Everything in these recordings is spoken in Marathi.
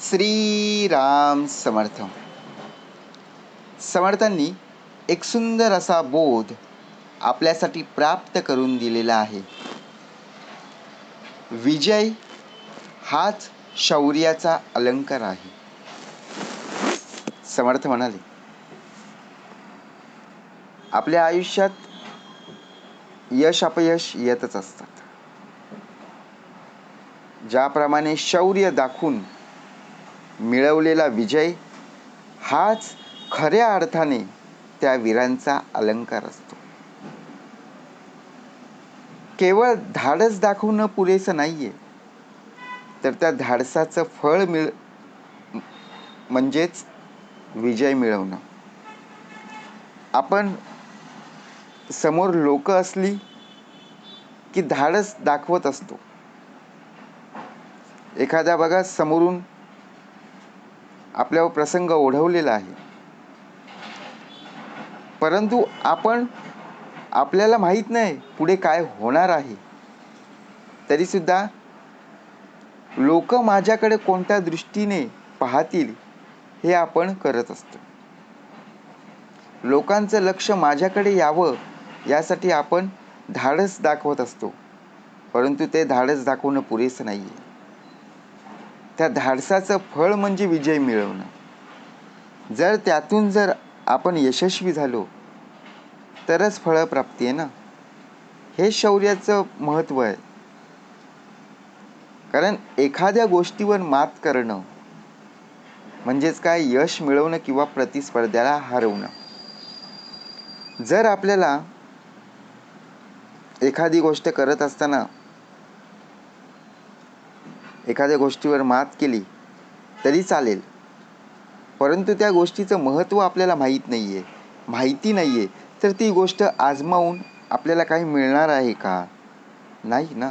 श्रीराम समर्थ. समर्थांनी एक सुंदर असा बोध आपल्यासाठी प्राप्त करून दिलेला आहे. विजय हाच शौर्याचा अलंकार आहे. समर्थ म्हणाले आपल्या आयुष्यात यश अपयश येतच असतात. ज्याप्रमाणे शौर्य दाखवून मिळवलेला विजय हाच खऱ्या अर्थाने त्या वीरांचा अलंकार असतो. केवळ धाडस दाखवणं पुरेसं नाहीये. तर त्या धाडसाचं फळ मिळ म्हणजेच विजय मिळवणं. आपण समोर लोक असली की धाडस दाखवत असतो. एखाद्या बघा समोरून आपल्यावर प्रसंग ओढवलेला आहे. परंतु आपण आपल्याला माहीत नाही पुढे काय होणार आहे. तरीसुद्धा लोक माझ्याकडे कोणत्या दृष्टीने पाहतील हे आपण करत असतो. लोकांचं लक्ष माझ्याकडे यावं यासाठी आपण धाडस दाखवत असतो. परंतु ते धाडस दाखवणं पुरेसं नाही आहे त्या धाडसाचं फळ म्हणजे विजय मिळवणं. जर त्यातून जर आपण यशस्वी झालो तरच फळप्राप्ती आहे ना? हे शौर्याचं महत्त्व आहे. कारण एखाद्या गोष्टीवर मात करणं म्हणजेच काय यश मिळवणं किंवा प्रतिस्पर्ध्याला हरवणं. जर आपल्याला एखादी गोष्ट करत असताना एखाद्या गोष्टीवर मात केली तरी चालेल. परंतु त्या गोष्टीचं महत्त्व आपल्याला माहीत नाही आहे माहिती नाही आहे तर ती गोष्ट आजमावून आपल्याला काही मिळणार आहे का? नाही ना.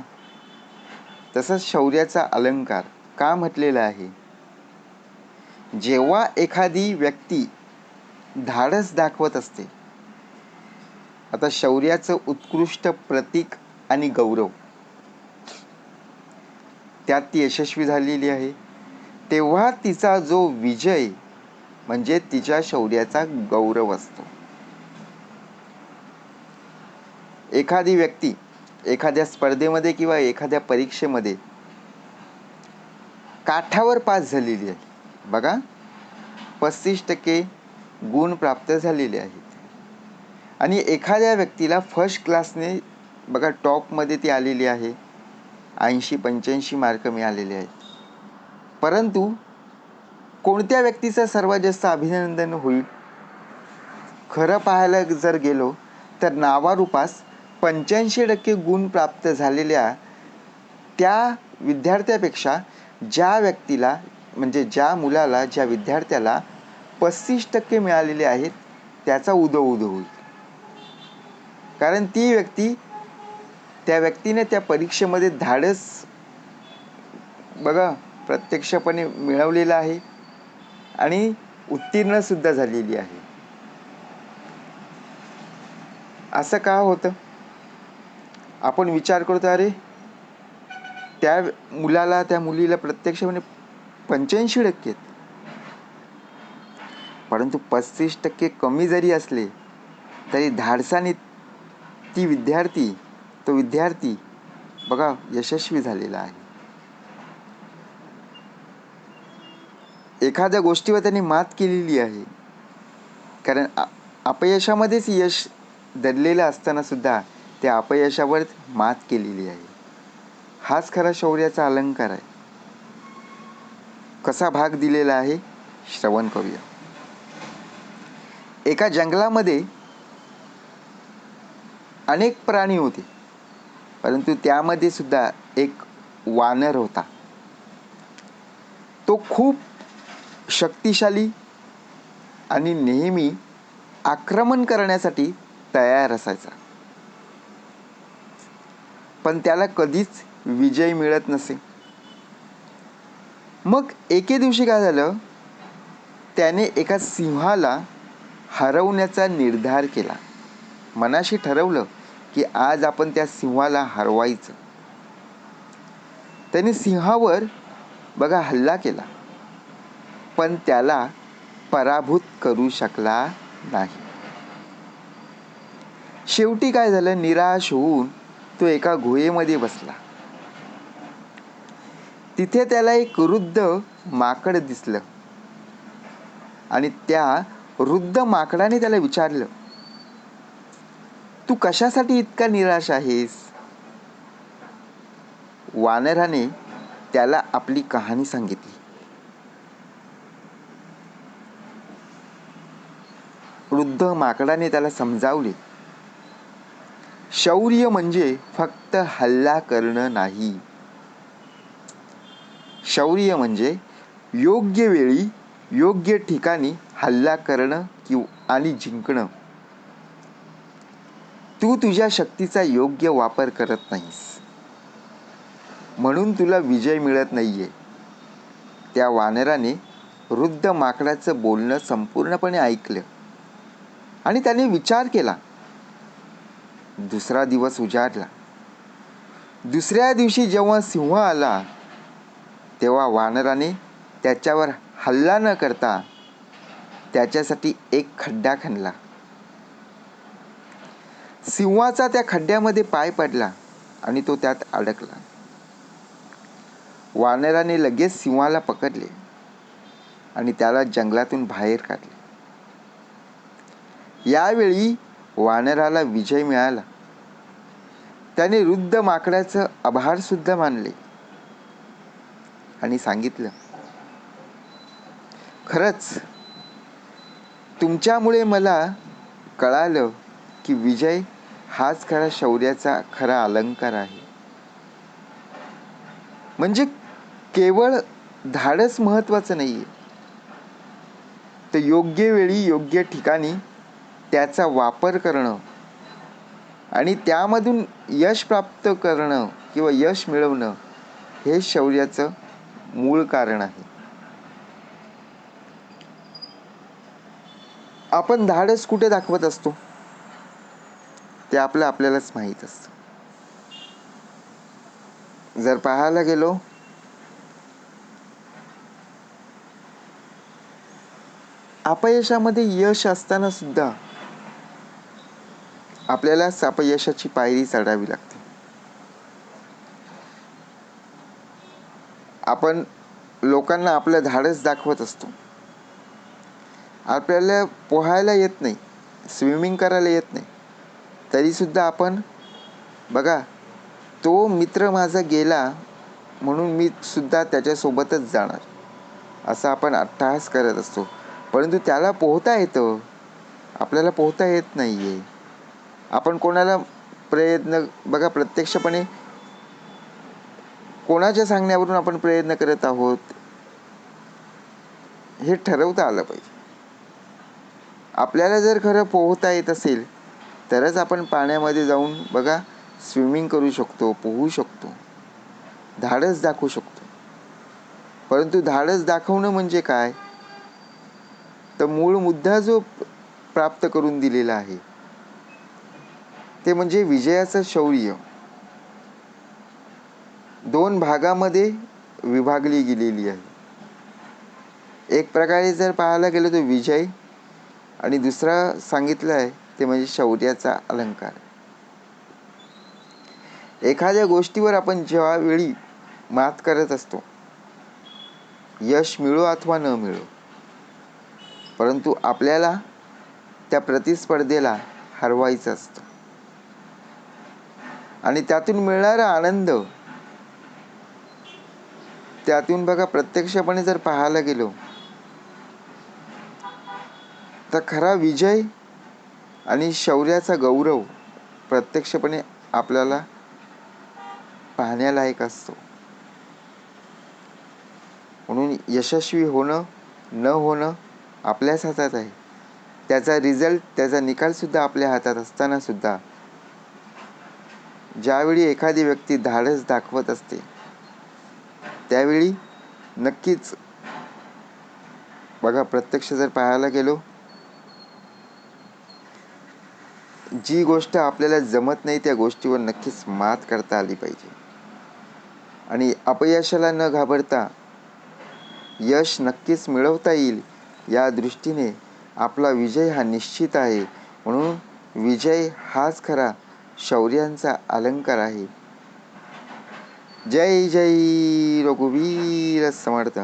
तसंच शौर्याचा अलंकार का म्हटलेला आहे? जेव्हा एखादी व्यक्ती धाडस दाखवत असते आता शौर्याचं उत्कृष्ट प्रतीक आणि गौरव त्यात ती यशस्वी झालेली आहे. तेव्हा तिचा जो विजय म्हणजे तिच्या शौर्याचा गौरव असतो. एखादी व्यक्ती एखाद्या स्पर्धेमध्ये किंवा एखाद्या परीक्षेमध्ये काठावर पास झालेली आहे. बघा पस्तीस टक्के गुण प्राप्त झालेले आहेत. आणि एखाद्या व्यक्तीला फर्स्ट क्लासने बघा टॉपमध्ये ती आलेली आहे. ऐंशी पंच्याऐंशी मार्क मिळालेले आहेत. परंतु कोणत्या व्यक्तीचं सर्वात जास्त अभिनंदन होईल? खरं पाहायला जर गेलो तर नावारूपास पंच्याऐंशी टक्के गुण प्राप्त झालेल्या त्या विद्यार्थ्यापेक्षा ज्या व्यक्तीला म्हणजे ज्या मुलाला ज्या विद्यार्थ्याला पस्तीस टक्के मिळालेले आहेत त्याचा उदो उदो होईल. कारण ती व्यक्ती त्या व्यक्तीने त्या परीक्षेमध्ये धाडस बघा प्रत्यक्षपणे मिळवलेलं आहे आणि उत्तीर्णसुद्धा झालेली आहे. असं का होतं? आपण विचार करतो अरे त्या मुलाला त्या मुलीला प्रत्यक्षपणे पंच्याऐंशी टक्के परंतु पस्तीस टक्के कमी जरी असले तरी धाडसाने ती विद्यार्थी तो विद्यार्थी बघा यशस्वी झालेला आहे. एखाद्या गोष्टीवर त्यांनी मात केलेली आहे. कारण अपयशामध्येच यश दडलेलं असताना सुद्धा त्या अपयशावर मात केलेली आहे. हाच खरा शौर्याचा अलंकार आहे. कसा भाग दिलेला आहे? श्रवण करूया. एका जंगलामध्ये अनेक प्राणी होते. परंतु त्यामध्ये सुद्धा एक वानर होता. तो खूप शक्तिशाली आणि नेहमी आक्रमण करण्यासाठी तयार असायचा. पण त्याला कधीच विजय मिळत नसे. मग एके दिवशी काय झालं? त्याने एका सिंहाला हरवण्याचा निर्धार केला. मनाशी ठरवलं की आज आपण त्या सिंहाला हरवायचं. त्याने सिंहावर बघा हल्ला केला. पण त्याला पराभूत करू शकला नाही. शेवटी काय झालं? निराश होऊन तो एका गुहेमध्ये बसला. तिथे त्याला एक वृद्ध माकड दिसलं. आणि त्या वृद्ध माकडाने त्याला विचारलं तू कशासाठी इतका निराश आहेस? वानराने त्याला आपली कहाणी सांगितली. वृद्ध माकडाने त्याला समजावले. शौर्य म्हणजे फक्त हल्ला करणं नाही. शौर्य म्हणजे योग्य वेळी योग्य ठिकाणी हल्ला करणं किंवा आणि जिंकणं. तू तुझ्या शक्तीचा योग्य वापर करत नाहीस. म्हणून तुला विजय मिळत नाहीये. त्या वानराने वृद्ध माकडाचं बोलणं संपूर्णपणे ऐकलं. आणि त्याने विचार केला. दुसरा दिवस उजाडला. दुसऱ्या दिवशी जेव्हा सिंह आला तेव्हा वानराने त्याच्यावर हल्ला न करता त्याच्यासाठी एक खड्डा खणला. सिंहाचा त्या खड्ड्यामध्ये पाय पडला आणि तो त्यात अडकला. वानराने लगेच सिंहाला पकडले आणि त्याला जंगलातून बाहेर काढले. यावेळी वानराला विजय मिळाला. त्याने वृद्ध माकडाचं आभार सुद्धा मानले आणि सांगितलं खरंच तुमच्यामुळे मला कळालं की विजय हाच खरा शौर्याचा खरा अलंकार आहे. म्हणजे केवळ धाडस महत्वाचं नाहीये. तर योग्य वेळी योग्य ठिकाणी त्याचा वापर करणं आणि त्यामधून यश प्राप्त करणं किंवा यश मिळवणं हे शौर्याचं मूळ कारण आहे. आपण धाडस कुठे दाखवत असतो? ते आपलं आपल्यालाच माहीत असतं. जर पाहायला गेलो अपयशामध्ये यश असताना सुद्धा आपल्यालाच अपयशाची पायरी चढावी लागते. आपण लोकांना आपलं धाडस दाखवत असतो. आपल्याला पोहायला येत नाही स्विमिंग करायला येत नाही. तरीसुद्धा आपण बघा तो मित्र माझा गेला म्हणून मी सुद्धा त्याच्यासोबतच जाणार. असं आपण अट्टहास करत असतो. परंतु त्याला पोहता येतं. आपल्याला पोहता येत नाही आहे आपण कोणाला प्रयत्न बघा प्रत्यक्षपणे कोणाच्या सांगण्यावरून आपण प्रयत्न करत आहोत हे ठरवता आलं पाहिजे. आपल्याला जर खरं पोहता येत असेल तरच आपण पाण्यामध्ये जाऊन बघा स्विमिंग करू शकतो पोहू शकतो. धाडस दाखवू शकतो. परंतु धाडस दाखवणं म्हणजे काय? तर मूळ मुद्दा जो प्राप्त करून दिलेला आहे ते म्हणजे विजयाचं शौर्य. दोन भागामध्ये विभागली गेलेली आहे. एक प्रकारे जर पाहायला गेलं तर विजय आणि दुसरा सांगितलं आहे ते म्हणजे शौर्याचा अलंकार. एखाद्या गोष्टीवर आपण जेव्हा वेळी मात करत असतो यश मिळो अथवा न मिळो परंतु आपल्याला त्या प्रतिस्पर्धेला हरवायचं असतं. आणि त्यातून मिळणारा आनंद त्यातून बघा प्रत्यक्षपणे जर पाहायला गेलो तर खरा विजय आणि शौर्याचा गौरव प्रत्यक्षपणे आपल्याला पाहण्यालायक असतो. म्हणून यशस्वी होणं न होणं आपल्याच हातात आहे. त्याचा रिझल्ट त्याचा निकालसुद्धा आपल्या हातात असताना सुद्धा ज्यावेळी एखादी व्यक्ती धाडस दाखवत असते त्यावेळी नक्कीच बघा प्रत्यक्ष जर पाहायला गेलो जी गोष्ट आपल्याला जमत नाही त्या गोष्टीवर नक्कीच मात करता आली पाहिजे. आणि अपयशाला न घाबरता यश नक्कीच मिळवता येईल या दृष्टीने आपला विजय हा निश्चित आहे. म्हणून विजय हाच खरा शौर्यांचा अलंकार आहे. जय जय रघुवीर समर्थ.